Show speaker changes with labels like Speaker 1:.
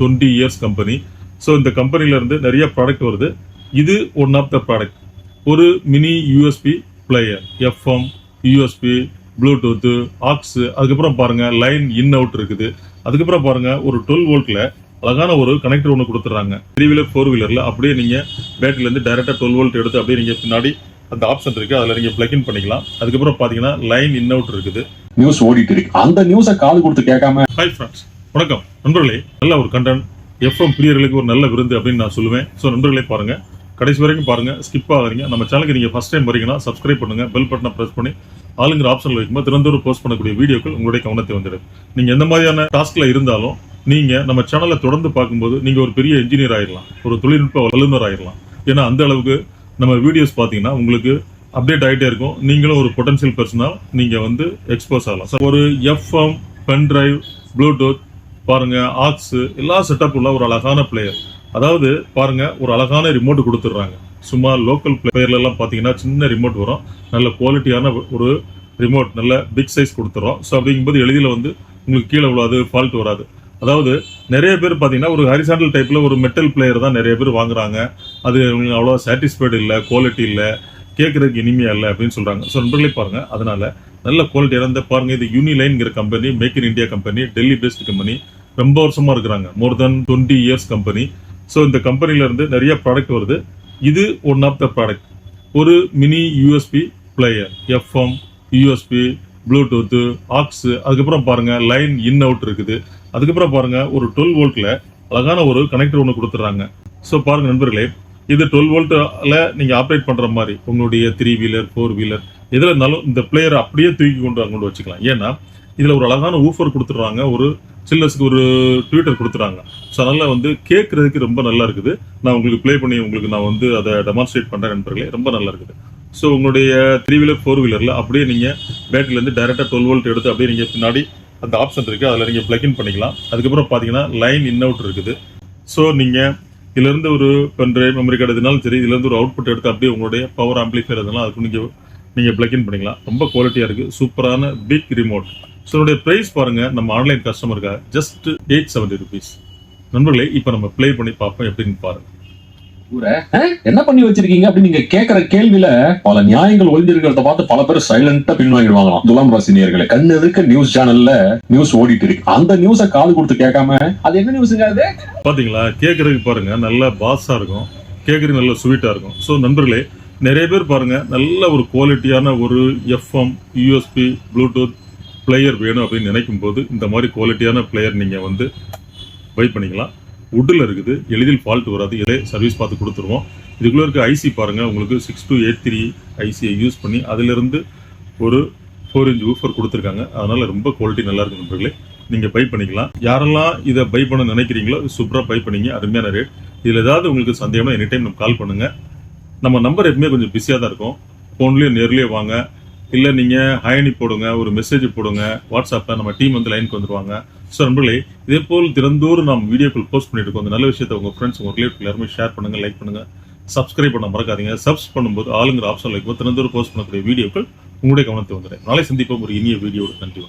Speaker 1: Twenty years company so இந்த கம்பெனில இருந்து நிறைய ப்ராடக்ட் வருது. இது ஒன் ஆஃப் த ப்ராடக்ட் ஒரு mini USB player FM USB Bluetooth aux அதுக்கப்புறம் பாருங்க லைன் இன் அவுட் இருக்குது. அதுக்கப்புறம் பாருங்க ஒரு டுவெல் வோல்ட்ல அழகான ஒரு கனெக்டர் ஒன்று கொடுத்துட்றாங்க. த்ரீ வீலர் ஃபோர் வீலர்ல அப்படியே நீங்க பேட்டரியில இருந்து டைரக்டா டுவெல் வோல்ட் எடுத்து அப்படியே நீங்க பின்னாடி அந்த ஆப்ஷன் இருக்கு. அதுல நீங்க பிளக் இன் பண்ணிக்கலாம். அதுக்கப்புறம் பாத்தீங்கன்னா லைன் இன் அவுட் இருக்குது.
Speaker 2: நியூஸ் ஓடிட்டு இருக்கு. அந்த நியூஸ காது கொடுத்து கேட்காம
Speaker 1: ஹாய் ஃப்ரெண்ட்ஸ் வணக்கம். நண்பர்களே நல்ல ஒரு கண்டென்ட் எஃப்எம் பிரியர்களுக்கு ஒரு நல்ல விருந்து அப்படின்னு நான் சொல்லுவேன். ஸோ நண்பர்களே பாருங்க. கடைசி வரைக்கும் பாருங்க. ஸ்கிப் ஆகாதீங்க. நம்ம சேனலுக்கு நீங்கள் ஃபஸ்ட் டைம் வரீங்கன்னா சப்ஸ்கிரைப் பண்ணுங்க பெல் பட்டனை ப்ரெஸ் பண்ணி ஆளுங்கிற ஆப்ஷனில் வைக்கும்போது திறந்தோறு போஸ்ட் பண்ணக்கூடிய வீடியோக்கள் உங்களுடைய கவனத்தை வந்துடும். நீங்கள் எந்த மாதிரியான டாஸ்கில் இருந்தாலும் நீங்கள் நம்ம சேனலை தொடர்ந்து பார்க்கும்போது நீங்கள் ஒரு பெரிய இன்ஜினியர் ஆயிடலாம் ஒரு தொழில்நுட்ப வல்லுநர் ஆயிடலாம் ஏன்னா அந்த அளவுக்கு நம்ம வீடியோஸ் பார்த்தீங்கன்னா உங்களுக்கு அப்டேட் ஆகிட்டே இருக்கும். நீங்களும் ஒரு பொட்டன்ஷியல் பர்சனாக நீங்கள் வந்து எக்ஸ்போஸ் ஆகலாம். ஒரு எஃப்எம் பென் டிரைவ் ப்ளூடூத் பாருங்க ஆக்ஸ் எல்லா செட்டப் உள்ள ஒரு அழகான பிளேயர் அதாவது பாருங்க ஒரு அழகான ரிமோட் கொடுத்துட்றாங்க. சும்மா லோக்கல் பிளேயர்ல எல்லாம் சின்ன ரிமோட் வரும். நல்ல குவாலிட்டியான ஒரு ரிமோட் நல்ல பிக் சைஸ் கொடுத்துறோம். ஸோ அப்படிங்கும்போது எளிதில் வந்து உங்களுக்கு கீழே விழாது ஃபால்ட் வராது. அதாவது நிறைய பேர் பார்த்தீங்கன்னா ஒரு ஹரிசாண்டல் டைப்பில் ஒரு மெட்டல் பிளேயர் தான் நிறைய பேர் வாங்குறாங்க. அது உங்களுக்கு அவ்வளோ சாட்டிஸ்ஃபைடு இல்லை குவாலிட்டி இல்லை கேட்குறதுக்கு இனிமையாக இல்லை அப்படின்னு சொல்கிறாங்க ஸோ நண்பர்களே பாருங்கள் அதனால் நல்ல குவாலிட்டி இறந்த பாருங்கள் இது யூனிலைன்ங்கிற company make in India company Delhi based company ரொம்ப வருஷமா இருக்கிறாங்க. More than twenty years company so இந்த கம்பெனில இருந்து நிறைய ப்ராடக்ட் வருது. இது ஒன் ஆஃப் த ப்ராடக்ட் ஒரு mini USB player FM USB Bluetooth aux அதுக்கப்புறம் பாருங்க லைன் இன் அவுட் இருக்குது. அதுக்கப்புறம் பாருங்க ஒரு டுவெல் வோல்ட்ல அழகான ஒரு கனெக்டர் ஒன்று கொடுத்துட்றாங்க. ஸோ பாருங்க நண்பர்களே இது டுவெல் வோல்ட்டில் நீங்க ஆப்ரேட் பண்ற மாதிரி உங்களுடைய த்ரீ வீலர் ஃபோர் வீலர் எதுல இருந்தாலும் இந்த பிளேயரை அப்படியே தூக்கி கொண்டு அங்க கொண்டு வச்சுக்கலாம். ஏன்னா இதுல ஒரு அழகான ஊஃபர் கொடுத்துட்றாங்க. ஒரு சில்லர்ஸ்க்கு ஒரு ட்விட்டர் கொடுத்துறாங்க ஸோ அதனால் வந்து கேட்குறதுக்கு ரொம்ப நல்லா இருக்குது. நான் உங்களுக்கு ப்ளே பண்ணி உங்களுக்கு நான் வந்து அதை டெமான்ஸ்ட்ரேட் பண்ணுறேன் நண்பர்களே. ரொம்ப நல்லா இருக்குது. ஸோ உங்களுடைய த்ரீ வீலர் ஃபோர் வீலரில் அப்படியே நீங்கள் பேட்டரியிலேருந்து டேரெக்டாக டுவெல் வோல்ட் எடுத்து அப்படியே நீங்கள் பின்னாடி அந்த ஆப்ஷன் இருக்குது அதில் நீங்கள் ப்ளக்இன் பண்ணிக்கலாம். அதுக்கப்புறம் பார்த்தீங்கன்னா லைன் இன் அவுட் இருக்குது. ஸோ நீங்கள் இதுலேருந்து ஒரு பென்ட்ரைவ் மெமரி கார்டு எதுனாலும் சரி இதுலேருந்து ஒரு அவுட்புட் எடுத்து அப்படியே உங்களுடைய பவர் ஆம்பிளிஃபையர் அதெல்லாம் அதுக்கு நீங்கள் நீங்க பிளக் இன் பண்ணிக்கலாம். ரொம்ப குவாலிட்டியா இருக்கு. சூப்பரான பிக் ரிமோட் ஸோ இதோடைய பிரைஸ் பாருங்க. நம்ம ஆன்லைன் கஸ்டமருக்காக ஜஸ்ட் எயிட் செவன்டி ருபீஸ் நண்பர்களே இப்போ நம்ம ப்ளே பண்ணி பார்ப்போம் எப்படின்னு பாருங்க.
Speaker 2: என்ன பண்ணி வச்சிருக்கீங்க அப்படின்னு நீங்க கேக்குற கேள்வியில பல நியாயங்கள் ஒளிஞ்சிருக்கிறத பார்த்து பல பேர் சைலண்டா பின்வாங்கிடுவாங்களாம் துலாம் ராசி நேயர்களே கண்ணு இருக்க நியூஸ் சேனல்ல நியூஸ் ஓடிட்டு இருக்கு. அந்த நியூஸ காது கொடுத்து கேட்காம அது என்ன நியூஸுங்க அது?
Speaker 1: பாத்தீங்களா? கேட்கறதுக்கு பாருங்க நல்ல பாஸா இருக்கும். கேட்கறதுக்கு நல்ல ஸ்வீட்டா இருக்கும். ஸோ நண்பர்களே நிறைய பேர் பாருங்கள் நல்ல ஒரு குவாலிட்டியான ஒரு எஃப்எம் யூஎஸ்பி ப்ளூடூத் பிளேயர் வேணும் அப்படின்னு நினைக்கும் போது இந்த மாதிரி குவாலிட்டியான பிளேயர் நீங்கள் வந்து பை பண்ணிக்கலாம். உட்டில் இருக்குது எளிதில் ஃபால்ட் வராது இதே சர்வீஸ் பார்த்து கொடுத்துருவோம். இதுக்குள்ளே இருக்க ஐசி பாருங்கள் உங்களுக்கு சிக்ஸ் டூ எயிட் த்ரீ ஐசியை யூஸ் பண்ணி அதிலிருந்து ஒரு ஃபோர் இன்ச் ஊஃபர் கொடுத்துருக்காங்க. அதனால் ரொம்ப குவாலிட்டி நல்லா இருக்கு நண்பர்களே. நீங்கள் பை பண்ணிக்கலாம். யாரெல்லாம் இதை பை பண்ண நினைக்கிறீங்களோ சூப்பராக பை பண்ணிங்க அருமையான ரேட் இதில் ஏதாவது உங்களுக்கு சந்தேகம்னா எனி டைம் நம்ம கால் பண்ணுங்கள் நம்ம நம்பர் எப்பவுமே கொஞ்சம் பிஸியாக தான் இருக்கும். ஃபோன்லேயே நேர்லேயே வாங்க. இல்லை நீங்கள் ஹயனி போடுங்க ஒரு மெசேஜ் போடுங்க. வாட்ஸ்அப்பில் நம்ம டீம் வந்து லைனுக்கு வந்துருவாங்க. ஸோ நண்பர்களே இதே போல் திறந்தோறும் நாம் வீடியோக்கள் போஸ்ட் பண்ணிட்டு இருக்கோம். அந்த நல்ல விஷயத்தை உங்கள் ஃப்ரெண்ட்ஸ் உங்கள் ரிலேட்டிவ் எல்லாருமே ஷேர் பண்ணுங்கள் லைக் பண்ணுங்கள் சப்ஸ்கிரைப் பண்ண மறக்காதீங்க. சப்ஸ் பண்ணும்போது ஆளுங்கிற ஆப்ஷன் வைக்கும் திறந்தோறும் போஸ்ட் பண்ணக்கூடிய வீடியோக்கள் உங்களுடைய கவனத்தை வந்துடும் நாளை சந்திப்போம். ஒரு இனிய வீடியோடு நன்றி